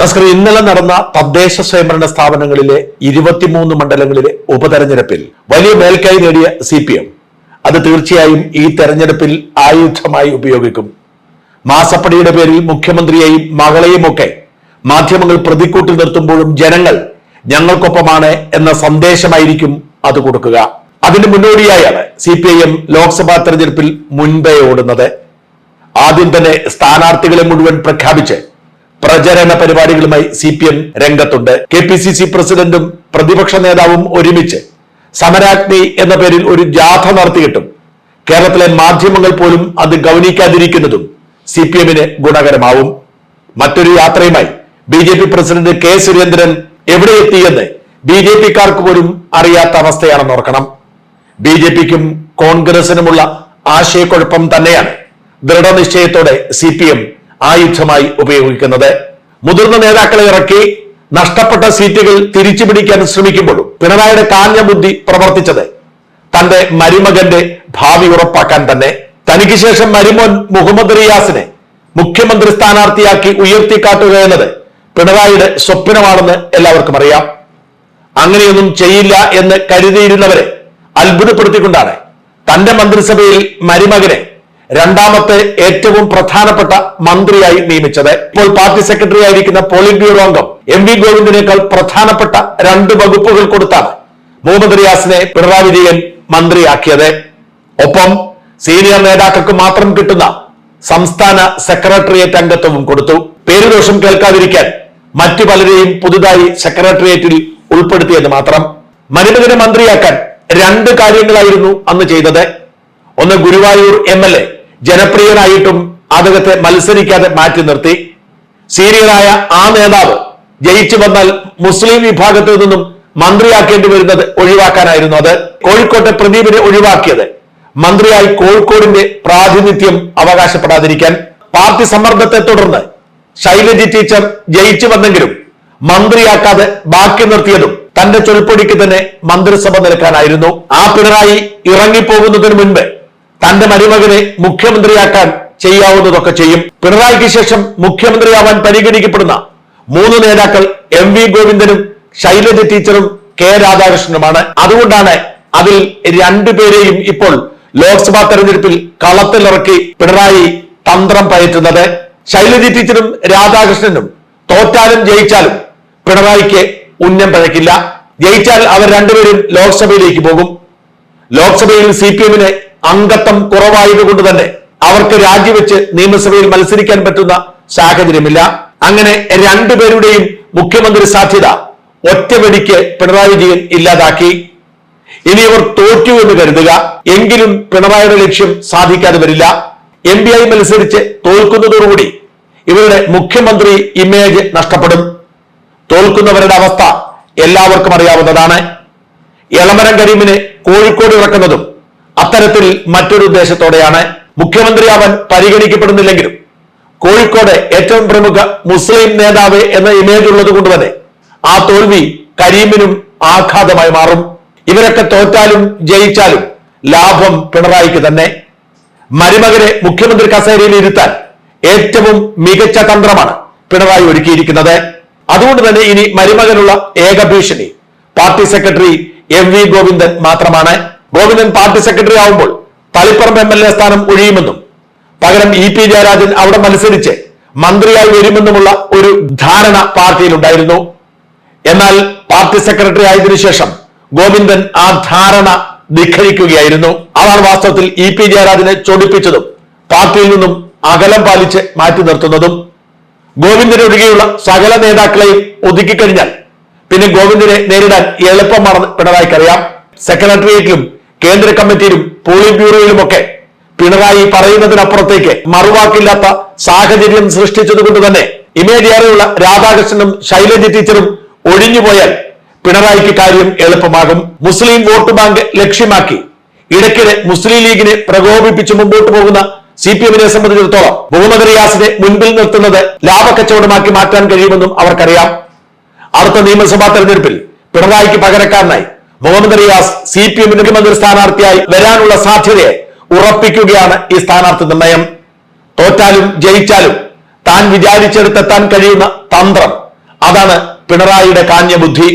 നസ്കർ ഇന്നലെ നടന്ന തദ്ദേശ സ്വയംഭരണ സ്ഥാപനങ്ങളിലെ ഇരുപത്തിമൂന്ന് മണ്ഡലങ്ങളിലെ ഉപതെരഞ്ഞെടുപ്പിൽ വലിയ മേൽക്കൈ നേടിയ സി പി എം അത് തീർച്ചയായും ഈ തെരഞ്ഞെടുപ്പിൽ ആയുധമായി ഉപയോഗിക്കും. മാസപ്പടിയുടെ പേരിൽ മുഖ്യമന്ത്രിയെയും മകളെയും ഒക്കെ മാധ്യമങ്ങൾ പ്രതിക്കൂട്ടിൽ നിർത്തുമ്പോഴും ജനങ്ങൾ ഞങ്ങൾക്കൊപ്പമാണ് എന്ന സന്ദേശമായിരിക്കും അത് കൊടുക്കുക. അതിന് മുന്നോടിയായാണ് C P I M Lok Sabha തെരഞ്ഞെടുപ്പിൽ മുൻപേ ഓടുന്നത്. ആദ്യം തന്നെ സ്ഥാനാർത്ഥികളെ മുഴുവൻ പ്രഖ്യാപിച്ച് പ്രചരണ പരിപാടികളുമായി സി പി എം രംഗത്തുണ്ട്. കെ പി സി സി പ്രസിഡന്റും പ്രതിപക്ഷ നേതാവും ഒരുമിച്ച് സമരാഗ്നി എന്ന പേരിൽ ഒരു ജാഥ നടത്തിയിട്ടും കേരളത്തിലെ മാധ്യമങ്ങൾ പോലും അത് ഗൗനിക്കാതിരിക്കുന്നതും സി പി എമ്മിന് ഗുണകരമാവും. മറ്റൊരു യാത്രയുമായി B J P president K Surendran എവിടെ എത്തിയെന്ന് ബി ജെ പിക്കാർക്ക് പോലും അറിയാത്ത അവസ്ഥയാണെന്ന് ഓർക്കണം. ബി ജെ പിക്കും കോൺഗ്രസിനുമുള്ള ആശയക്കുഴപ്പം തന്നെയാണ് ദൃഢനിശ്ചയത്തോടെ സി പി എം ആയുധമായി ഉപയോഗിക്കുന്നത്. മുതിർന്ന നേതാക്കളെ ഇറക്കി നഷ്ടപ്പെട്ട സീറ്റുകൾ തിരിച്ചു പിടിക്കാൻ ശ്രമിക്കുമ്പോഴും പിണറായിയുടെ കാഞ്ഞ ബുദ്ധി പ്രവർത്തിച്ചത് തന്റെ മരുമകന്റെ ഭാവി ഉറപ്പാക്കാൻ തന്നെ. തനിക്ക് ശേഷം മരുമോൻ മുഹമ്മദ് റിയാസിനെ മുഖ്യമന്ത്രി സ്ഥാനാർത്ഥിയാക്കി ഉയർത്തിക്കാട്ടുക എന്നത് പിണറായിയുടെ സ്വപ്നമാണെന്ന് എല്ലാവർക്കും അറിയാം. അങ്ങനെയൊന്നും ചെയ്യില്ല എന്ന് കരുതിയിരുന്നവരെ അത്ഭുതപ്പെടുത്തിക്കൊണ്ടാണ് തന്റെ മന്ത്രിസഭയിൽ മരുമകനെ രണ്ടാമത്തെ ഏറ്റവും പ്രധാനപ്പെട്ട മന്ത്രിയായി നിയമിച്ചത്. ഇപ്പോൾ പാർട്ടി സെക്രട്ടറി ആയിരിക്കുന്ന പോളിറ്റ് ബ്യൂറോ അംഗം എം വി ഗോവിന്ദനേക്കാൾ പ്രധാനപ്പെട്ട രണ്ട് വകുപ്പുകൾ കൊടുത്താണ് മുഹമ്മദ് റിയാസിനെ പിണറായി വിജയൻ മന്ത്രിയാക്കിയത്. ഒപ്പം സീനിയർ നേതാക്കൾക്ക് മാത്രം കിട്ടുന്ന സംസ്ഥാന സെക്രട്ടേറിയറ്റ് അംഗത്വവും കൊടുത്തു. പേരുദോഷം കേൾക്കാതിരിക്കാൻ മറ്റു പലരെയും പുതുതായി സെക്രട്ടേറിയറ്റിൽ ഉൾപ്പെടുത്തിയത് മാത്രം. മരുമകനെ മന്ത്രിയാക്കാൻ രണ്ട് കാര്യങ്ങളായിരുന്നു അന്ന് ചെയ്തത്. ഒന്ന് ഗുരുവായൂർ എം എൽ എ ജനപ്രിയനായിട്ടും അദ്ദേഹത്തെ മത്സരിക്കാതെ മാറ്റി നിർത്തി. സീനിയറായ ആ നേതാവ് ജയിച്ചു വന്നാൽ മുസ്ലിം വിഭാഗത്തിൽ നിന്നും മന്ത്രിയാക്കേണ്ടി വരുന്നത് ഒഴിവാക്കാനായിരുന്നു അത്. കോഴിക്കോട്ടെ പ്രദീപിനെ ഒഴിവാക്കിയത്. മന്ത്രിയായി കോഴിക്കോടിന്റെ പ്രാതിനിധ്യം അവകാശപ്പെടാതിരിക്കാൻ. പാർട്ടി സമ്മർദ്ദത്തെ തുടർന്ന് ശൈലജി ടീച്ചർ ജയിച്ചു വന്നെങ്കിലും മന്ത്രിയാക്കാതെ ബാക്കി നിർത്തിയതും തന്റെ ചൊൽപ്പൊടിക്ക് തന്നെ മന്ത്രിസഭ നിൽക്കാനായിരുന്നു ആ പിണറായി ഇറങ്ങിപ്പോകുന്നതിന് മുൻപ് തന്റെ മരുമകനെ മുഖ്യമന്ത്രിയാക്കാൻ ചെയ്യാവുന്നതൊക്കെ ചെയ്യും. പിണറായിക്ക് ശേഷം മുഖ്യമന്ത്രിയാവാൻ പരിഗണിക്കപ്പെടുന്ന മൂന്ന് നേതാക്കൾ എം വി ഗോവിന്ദനും ശൈലജ ടീച്ചറും കെ രാധാകൃഷ്ണനുമാണ്. അതുകൊണ്ടാണ് അതിൽ രണ്ടുപേരെയും ഇപ്പോൾ ലോക്സഭാ തെരഞ്ഞെടുപ്പിൽ കളത്തിലിറക്കി പിണറായി തന്ത്രം പയറ്റുന്നത്. ശൈലജ ടീച്ചറും രാധാകൃഷ്ണനും തോറ്റാലും ജയിച്ചാലും പിണറായിക്ക് ഉന്നം പഴക്കില്ല. ജയിച്ചാൽ അവർ രണ്ടുപേരും ലോക്സഭയിലേക്ക് പോകും. ലോക്സഭയിൽ സി പി എമ്മിന് അംഗത്വം കുറവായതുകൊണ്ട് തന്നെ അവർക്ക് രാജിവെച്ച് നിയമസഭയിൽ മത്സരിക്കാൻ പറ്റുന്ന സാഹചര്യമില്ല. അങ്ങനെ രണ്ടുപേരുടെയും മുഖ്യമന്ത്രി സാധ്യത ഒറ്റവെടിക്ക് പിണറായി വിജയൻ ഇല്ലാതാക്കി. ഇനി അവർ തോറ്റു എന്ന് കരുതുക. എങ്കിലും പിണറായിയുടെ ലക്ഷ്യം സാധിക്കാതെ വരില്ല. എം പി ആയി മത്സരിച്ച് തോൽക്കുന്നതോടുകൂടി ഇവരുടെ മുഖ്യമന്ത്രി ഇമേജ് നഷ്ടപ്പെടും. തോൽക്കുന്നവരുടെ അവസ്ഥ എല്ലാവർക്കും അറിയാവുന്നതാണ്. എളമരം കരീമിനെ കോഴിക്കോട് ഇറക്കുന്നതും അത്തരത്തിൽ മറ്റൊരു ഉദ്ദേശത്തോടെയാണ് മുഖ്യമന്ത്രി അവൻ പരിഗണിക്കപ്പെടുന്നില്ലെങ്കിലും കോഴിക്കോട് ഏറ്റവും പ്രമുഖ മുസ്ലിം നേതാവ് എന്ന ഇമേജ് ഉള്ളത് കൊണ്ട് തന്നെ ആ തോൽവി കരീമിനും ആഘാതമായി മാറും. ഇവരൊക്കെ തോറ്റാലും ജയിച്ചാലും ലാഭം പിണറായിക്ക് തന്നെ. മരുമകനെ മുഖ്യമന്ത്രി കസേരയിൽ ഇരുത്താൻ ഏറ്റവും മികച്ച തന്ത്രമാണ് പിണറായി ഒരുക്കിയിരിക്കുന്നത്. അതുകൊണ്ട് തന്നെ ഇനി മരുമകനുള്ള ഏക ഭീഷണി party secretary M V Govindan മാത്രമാണ്. ഗോവിന്ദൻ പാർട്ടി സെക്രട്ടറി ആവുമ്പോൾ തളിപ്പറമ്പ് എം എൽ എ സ്ഥാനം ഒഴിയുമെന്നും പകരം ഇ പി ജയരാജൻ അവിടെ മത്സരിച്ച് മന്ത്രിയായി വരുമെന്നുമുള്ള ഒരു ധാരണ പാർട്ടിയിലുണ്ടായിരുന്നു. എന്നാൽ പാർട്ടി സെക്രട്ടറി ആയതിനു ശേഷം ഗോവിന്ദൻ ആ ധാരണ ധിഖരിക്കുകയായിരുന്നു അതാണ് വാസ്തവത്തിൽ ഇ പി ജയരാജനെ ചൊടിപ്പിച്ചതും പാർട്ടിയിൽ നിന്നും അകലം പാലിച്ച് മാറ്റി നിർത്തുന്നതും. ഗോവിന്ദനെ ഒഴികെയുള്ള സകല നേതാക്കളെയും ഒതുക്കിക്കഴിഞ്ഞാൽ പിന്നെ ഗോവിന്ദനെ നേരിടാൻ എളുപ്പമാണെന്ന് പിണറായിക്കറിയാം. സെക്രട്ടേറിയറ്റിലും കേന്ദ്ര കമ്മിറ്റിയിലും പോളിറ്റ് ബ്യൂറോയിലുമൊക്കെ പിണറായി പറയുന്നതിനപ്പുറത്തേക്ക് മറുവാക്കില്ലാത്ത സാഹചര്യം സൃഷ്ടിച്ചതുകൊണ്ട് തന്നെ ഇമേജ് ഏറെയുള്ള രാധാകൃഷ്ണനും ശൈലജ ടീച്ചറും ഒഴിഞ്ഞുപോയാൽ പിണറായിക്ക് കാര്യം എളുപ്പമാകും. മുസ്ലിം വോട്ട് ബാങ്ക് ലക്ഷ്യമാക്കി. ഇടയ്ക്കിടെ മുസ്ലിം ലീഗിനെ പ്രകോപിപ്പിച്ച് മുമ്പോട്ട് പോകുന്ന സി പി എമ്മിനെ സംബന്ധിച്ചിടത്തോളം മുഹമ്മദ് റിയാസിനെ മുൻപിൽ നിർത്തുന്നത് ലാഭക്കച്ചവടമാക്കി മാറ്റാൻ കഴിയുമെന്നും അവർക്കറിയാം. അടുത്ത നിയമസഭാ തെരഞ്ഞെടുപ്പിൽ പിണറായിക്ക് പകരക്കാരനായി Muhammad Riyas C P M മുഖ്യമന്ത്രി സ്ഥാനാർത്ഥിയായി വരാനുള്ള സാധ്യതയെ ഉറപ്പിക്കുകയാണ് ഈ സ്ഥാനാർത്ഥി നിർണയം. തോറ്റാലും ജയിച്ചാലും താൻ വിചാരിച്ചെടുത്തെത്താൻ കഴിയുന്ന തന്ത്രം. അതാണ് പിണറായിയുടെ കാഞ്ഞ ബുദ്ധി.